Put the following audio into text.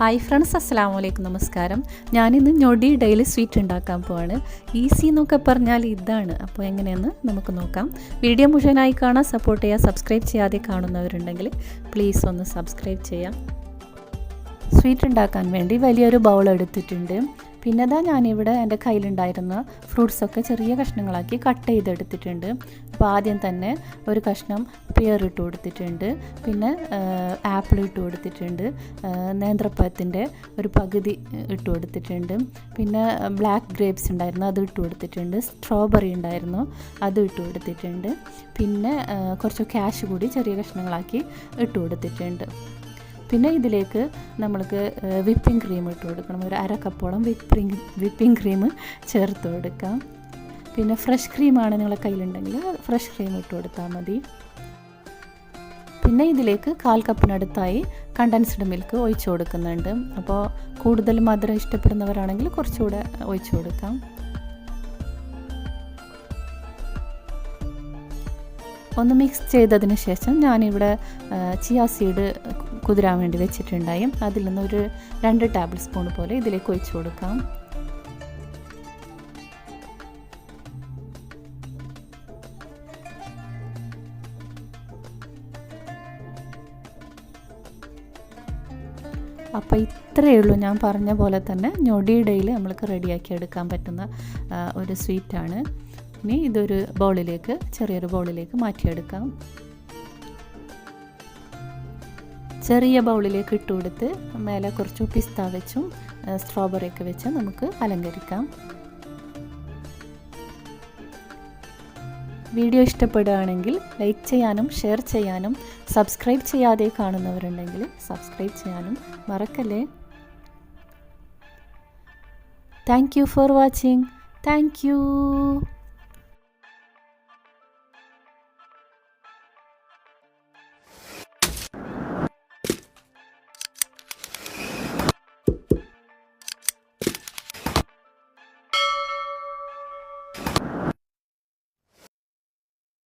Hi friends അസ്സാം വലൈക്കും നമസ്കാരം. ഞാനിന്ന് ഞൊടി ഡെയിലി സ്വീറ്റ് ഉണ്ടാക്കാൻ പോവാണ്. ഈസി എന്നൊക്കെ പറഞ്ഞാൽ ഇതാണ്. അപ്പോൾ എങ്ങനെയെന്ന് നമുക്ക് നോക്കാം. വീഡിയോ മുഴുവനായി കാണാൻ സപ്പോർട്ട് ചെയ്യുക സബ്സ്ക്രൈബ് ചെയ്യാതെ കാണുന്നവരുണ്ടെങ്കിൽ പ്ലീസ് ഒന്ന് സബ്സ്ക്രൈബ് ചെയ്യാം സ്വീറ്റ് ഉണ്ടാക്കാൻ വേണ്ടി വലിയൊരു ബൗൾ എടുത്തിട്ടുണ്ട്. പിന്നെ അതാ ഞാനിവിടെ എന്റെ കയ്യിലുണ്ടായിരുന്ന ഫ്രൂട്ട്സൊക്കെ ചെറിയ കഷ്ണങ്ങളാക്കി കട്ട് ചെയ്തെടുത്തിട്ടുണ്ട്. അപ്പോൾ ആദ്യം തന്നെ ഒരു കഷ്ണം പിയർ ഇട്ട് കൊടുത്തിട്ടുണ്ട്. പിന്നെ ആപ്പിൾ ഇട്ട് കൊടുത്തിട്ടുണ്ട്. നേന്ത്രപ്പഴത്തിന്റെ ഒരു പകുതി ഇട്ട് കൊടുത്തിട്ടുണ്ട്. പിന്നെ ബ്ലാക്ക് ഗ്രേപ്സ് ഉണ്ടായിരുന്നു അത് ഇട്ട് കൊടുത്തിട്ടുണ്ട്. സ്ട്രോബെറി ഉണ്ടായിരുന്നു അത് ഇട്ട് കൊടുത്തിട്ടുണ്ട്. പിന്നെ കുറച്ച് ക്യാഷ് കൂടി ചെറിയ കഷ്ണങ്ങളാക്കി ഇട്ട് കൊടുത്തിട്ടുണ്ട്. പിന്നെ ഇതിലേക്ക് നമ്മൾക്ക് വിപ്പിംഗ് ക്രീം ഇട്ട് കൊടുക്കണം. ഒരു അര കപ്പോളം വിപ്പിംഗ് വിപ്പിംഗ് ക്രീം ചേർത്ത് കൊടുക്കാം. പിന്നെ ഫ്രഷ് ക്രീമാണ് നിങ്ങളുടെ കയ്യിലുണ്ടെങ്കിൽ ഫ്രഷ് ക്രീം ഇട്ട് കൊടുത്താൽ മതി. പിന്നെ ഇതിലേക്ക് കാൽ കപ്പിനടുത്തായി കണ്ടൻസ്ഡ് മിൽക്ക് ഒഴിച്ചു കൊടുക്കുന്നുണ്ട്. അപ്പോൾ കൂടുതൽ മധുരം ഇഷ്ടപ്പെടുന്നവരാണെങ്കിൽ കുറച്ചുകൂടെ ഒഴിച്ചു കൊടുക്കാം. ഒന്ന് മിക്സ് ചെയ്തതിന് ശേഷം ഞാനിവിടെ ചിയ സീഡ് കുതിരാൻ വേണ്ടി വെച്ചിട്ടുണ്ടായി. അതിൽ നിന്ന് ഒരു രണ്ട് ടേബിൾ സ്പൂൺ പോലെ ഇതിലേക്ക് ഒഴിച്ചു കൊടുക്കാം. അപ്പോൾ ഇത്രയേ ഉള്ളൂ ഞാൻ പറഞ്ഞ പോലെ തന്നെ ഞൊടിയിടയിൽ നമ്മൾക്ക് റെഡിയാക്കി എടുക്കാൻ പറ്റുന്ന ഒരു സ്വീറ്റാണ് ഇനി ഇതൊരു ബൗളിലേക്ക് ചെറിയൊരു ബൗളിലേക്ക് മാറ്റിയെടുക്കാം. ചെറിയ ബൗളിലേക്ക് ഇട്ട് കൊടുത്ത് മേലെ കുറച്ച് പിസ്ത വെച്ചും സ്ട്രോബെറി ഒക്കെ വെച്ച് നമുക്ക് അലങ്കരിക്കാം. വീഡിയോ ഇഷ്ടപ്പെടുകയാണെങ്കിൽ ലൈക്ക് ചെയ്യാനും ഷെയർ ചെയ്യാനും സബ്സ്ക്രൈബ് ചെയ്യാതെ കാണുന്നവരുണ്ടെങ്കിൽ സബ്സ്ക്രൈബ് ചെയ്യാനും മറക്കല്ലേ. Thank you for watching. Thank you.